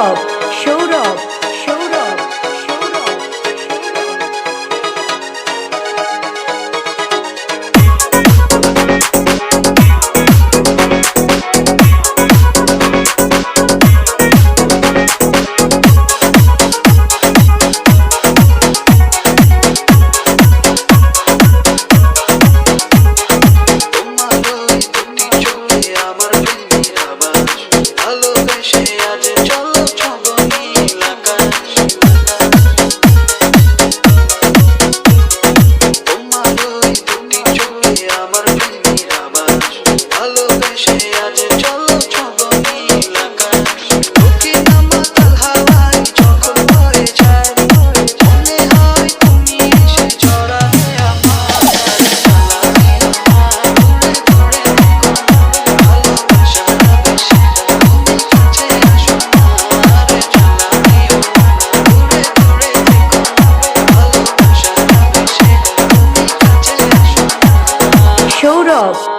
up. ভালোবেসে আজ চলো চলো up.